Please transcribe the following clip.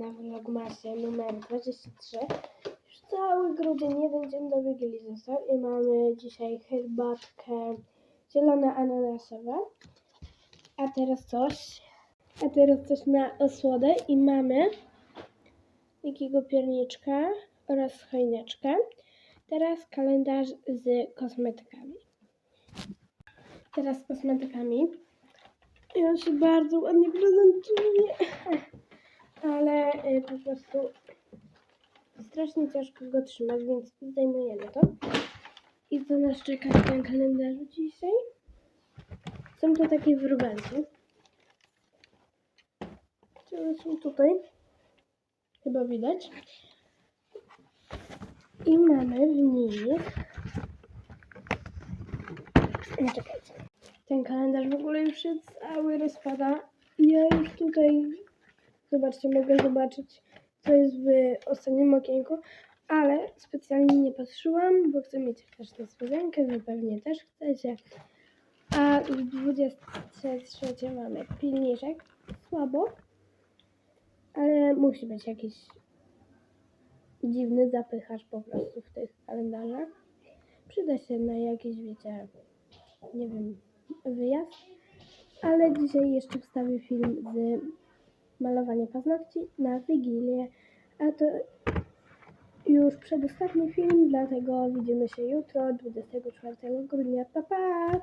na Vlogmasie numer 23. Już cały grudzień, jeden dzień do Wigilii został i mamy dzisiaj herbatkę zielone ananasowe. A teraz coś, a teraz coś na osłodę i mamy takiego pierniczka oraz choineczkę. Teraz kalendarz z kosmetykami. Teraz z kosmetykami. I on się bardzo ładnie prezentuje. Po prostu strasznie ciężko go trzymać, więc zdejmujemy to. I co nas czeka w tym kalendarzu dzisiaj? Są to takie wróbelki. Które są tutaj. Chyba widać. I mamy w nich... Nie czekajcie. Ten kalendarz w ogóle już się cały rozpada. Ja już tutaj, zobaczcie, mogę zobaczyć, co jest w ostatnim okienku, ale specjalnie nie patrzyłam, bo chcę mieć też niespodziankę, wy pewnie też chcecie. A w 23 mamy pilniczek, słabo, ale musi być jakiś dziwny zapychacz po prostu w tych kalendarzach. Przyda się na jakiś, wiecie, nie wiem, wyjazd. Ale dzisiaj jeszcze wstawię film z malowania paznokci na Wigilię. A to już przedostatni film, dlatego widzimy się jutro, 24 grudnia. Pa, pa!